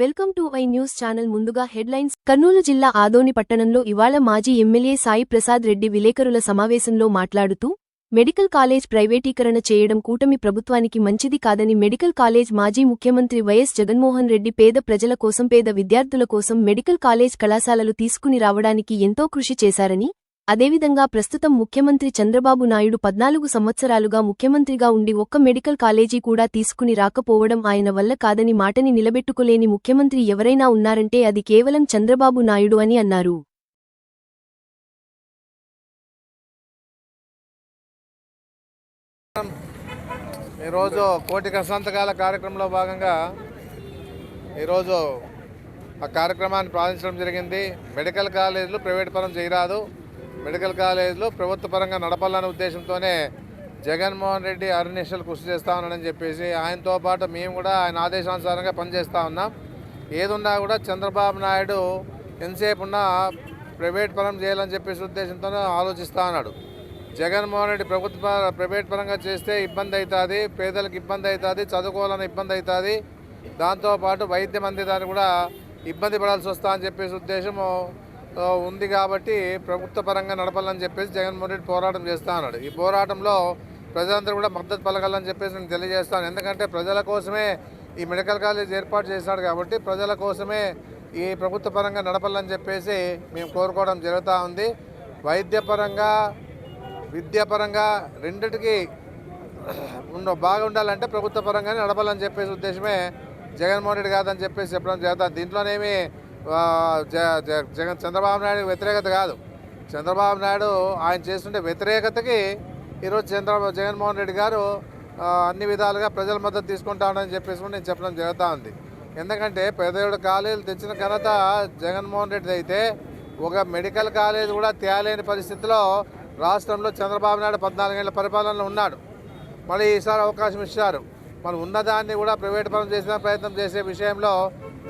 Welcome to I news channel. ముందుగా headlines. Kurnool జిల్లా ఆదోని పట్టణంలో ఇవాళ మాజీ ఎమ్మెల్యే సాయి ప్రసాద్ రెడ్డి విలేకరుల సమావేశంలో మాట్లాడుతూ మెడికల్ కాలేజ్ ప్రైవేటీకరణ చేయడం కూటమి ప్రభుత్వానికి మంచిది కాదని మెడికల్ కాలేజ్ మాజీ ముఖ్యమంత్రి వైఎస్ జగన్మోహన్ రెడ్డి పేద ప్రజల కోసం పేద విద్యార్థుల కోసం మెడికల్ కాలేజ్ కళాశాలలు తీసుకుని రావడానికి ఎంతో కృషి చేశారని అదేవిధంగా ప్రస్తుతం ముఖ్యమంత్రి చంద్రబాబు నాయుడు పద్నాలుగు సంవత్సరాలుగా ముఖ్యమంత్రిగా ఉండి ఒక్క మెడికల్ కాలేజీ కూడా తీసుకుని రాకపోవడం ఆయన వల్ల కాదని మాటని నిలబెట్టుకోలేని ముఖ్యమంత్రి ఎవరైనా ఉన్నారంటే అది కేవలం చంద్రబాబు నాయుడు అని అన్నారు. ఈరోజు కోటి సంతకాల కార్యక్రమంలో భాగంగా ఈరోజు ఆ కార్యక్రమాన్ని ప్రారంభించడం జరిగింది. మెడికల్ కాలేజీలు ప్రైవేట్ పరం చేయరాదు. మెడికల్ కాలేజీలు ప్రభుత్వ పరంగా నడపాలనే ఉద్దేశంతోనే జగన్మోహన్ రెడ్డి అరునిషలు కృషి చేస్తా ఉన్నాడని చెప్పేసి ఆయనతో పాటు మేము కూడా ఆయన ఆదేశానుసారంగా పనిచేస్తూ ఉన్నాం. ఏదున్నా కూడా చంద్రబాబు నాయుడు ఎంతసేపు ఉన్నా ప్రైవేట్ పరం చేయాలని చెప్పేసి ఉద్దేశంతోనే ఆలోచిస్తూ ఉన్నాడు. జగన్మోహన్ రెడ్డి ప్రభుత్వ ప్రైవేట్ పరంగా చేస్తే ఇబ్బంది అవుతుంది పేదలకు ఇబ్బంది అవుతుంది చదువుకోవాలని ఇబ్బంది అవుతుంది. దాంతోపాటు వైద్యం అందేదాన్ని కూడా ఇబ్బంది పడాల్సి వస్తా అని చెప్పేసి ఉద్దేశము ఉంది కాబట్టి ప్రభుత్వ పరంగా నడపాలని చెప్పేసి జగన్మోహన్ రెడ్డి పోరాటం చేస్తా ఉన్నాడు. ఈ పోరాటంలో ప్రజలందరూ కూడా మద్దతు పలకాలని చెప్పేసి నేను తెలియజేస్తాను. ఎందుకంటే ప్రజల కోసమే ఈ మెడికల్ కాలేజ్ ఏర్పాటు చేశాడు కాబట్టి ప్రజల కోసమే ఈ ప్రభుత్వ పరంగా నడపాలని చెప్పేసి మేము కోరుకోవడం జరుగుతూ ఉంది. వైద్యపరంగా విద్యాపరంగా రెండిటికి ఉండ బాగుండాలంటే ప్రభుత్వ పరంగానే నడపాలని చెప్పేసి ఉద్దేశమే జగన్మోహన్ రెడ్డి కాదని చెప్పేసి చెప్పడం జరుగుతుంది. దీంట్లోనేమి జగన్ చంద్రబాబు నాయుడు వ్యతిరేకత కాదు. చంద్రబాబు నాయుడు ఆయన చేస్తుండే వ్యతిరేకతకి ఈరోజు చంద్ర జగన్మోహన్ రెడ్డి గారు అన్ని విధాలుగా ప్రజల మద్దతు తీసుకుంటానని చెప్పేసి నేను చెప్పడం జరుగుతూ ఉంది. ఎందుకంటే పెద్దోడు కాలేజీలు తెచ్చిన ఘనత జగన్మోహన్ రెడ్డి అయితే ఒక మెడికల్ కాలేజ్ కూడా తేలేని పరిస్థితిలో రాష్ట్రంలో చంద్రబాబు నాయుడు పద్నాలుగేళ్ళ పరిపాలనలో ఉన్నాడు. మళ్ళీ ఈసారి అవకాశం ఇచ్చారు. మనం ఉన్నదాన్ని కూడా ప్రైవేట్ పరం చేసిన ప్రయత్నం చేసే విషయంలో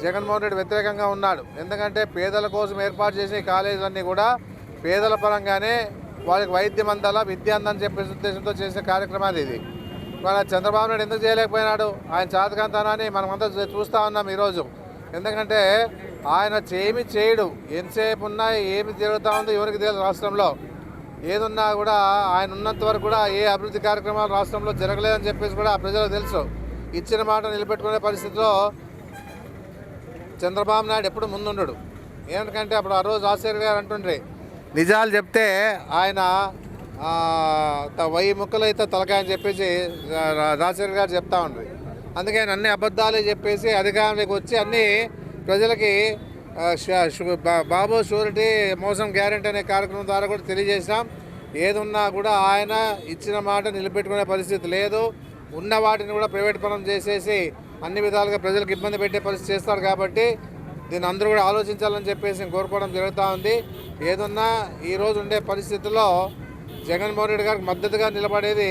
జగన్మోహన్ రెడ్డి వ్యతిరేకంగా ఉన్నాడు. ఎందుకంటే పేదల కోసం ఏర్పాటు చేసిన కాలేజీలన్నీ కూడా పేదల పరంగానే వాళ్ళకి వైద్యం అందాలా విద్య అందని చెప్పే ఉద్దేశంతో చేసే కార్యక్రమాలు ఇది. మన చంద్రబాబు నాయుడు ఎందుకు చేయలేకపోయినాడు? ఆయన చాతకాంతనాన్ని మనమంతా చూస్తూ చూస్తా ఉన్నాం ఈరోజు. ఎందుకంటే ఆయన చేమి చేయడు. ఎంతసేపు ఉన్నా ఏమి జరుగుతూ ఉందో ఎవరికి తెలియదు రాష్ట్రంలో. ఏదున్నా కూడా ఆయన ఉన్నంత వరకు కూడా ఏ అభివృద్ధి కార్యక్రమాలు రాష్ట్రంలో జరగలేదని చెప్పేసి కూడా ప్రజలకు తెలుసు. ఇచ్చిన మాట నిలబెట్టుకునే పరిస్థితిలో చంద్రబాబు నాయుడు ఎప్పుడు ముందుండడు. ఎందుకంటే అప్పుడు ఆ రోజు ఆశ్చర్య గారు అంటుండ్రి నిజాలు చెప్తే ఆయన వై త- వెయ్యి ముక్కలు అయితే తలకాయని చెప్పేసి రాజశేఖర్ గారు చెప్తా ఉండ్రి. అందుకే అన్ని అబద్ధాలే చెప్పేసి అధికారంలోకి వచ్చి అన్నీ ప్రజలకి బా- బాబు షూరిటీ మోసం గ్యారెంటీ అనే కార్యక్రమం ద్వారా కూడా తెలియజేసినాం. ఏదున్నా కూడా ఆయన ఇచ్చిన మాట నిలబెట్టుకునే పరిస్థితి లేదు. ఉన్న వాటిని కూడా ప్రైవేట్ పరం చేసేసి అన్ని విధాలుగా ప్రజలకు ఇబ్బంది పెట్టే పరిస్థితి చేస్తాడు కాబట్టి దీన్ని అందరూ కూడా ఆలోచించాలని చెప్పేసి నేను కోరుకోవడం జరుగుతూ ఉంది. ఏదున్నా ఈరోజు ఉండే పరిస్థితుల్లో జగన్మోహన్ రెడ్డి గారికి మద్దతుగా నిలబడేది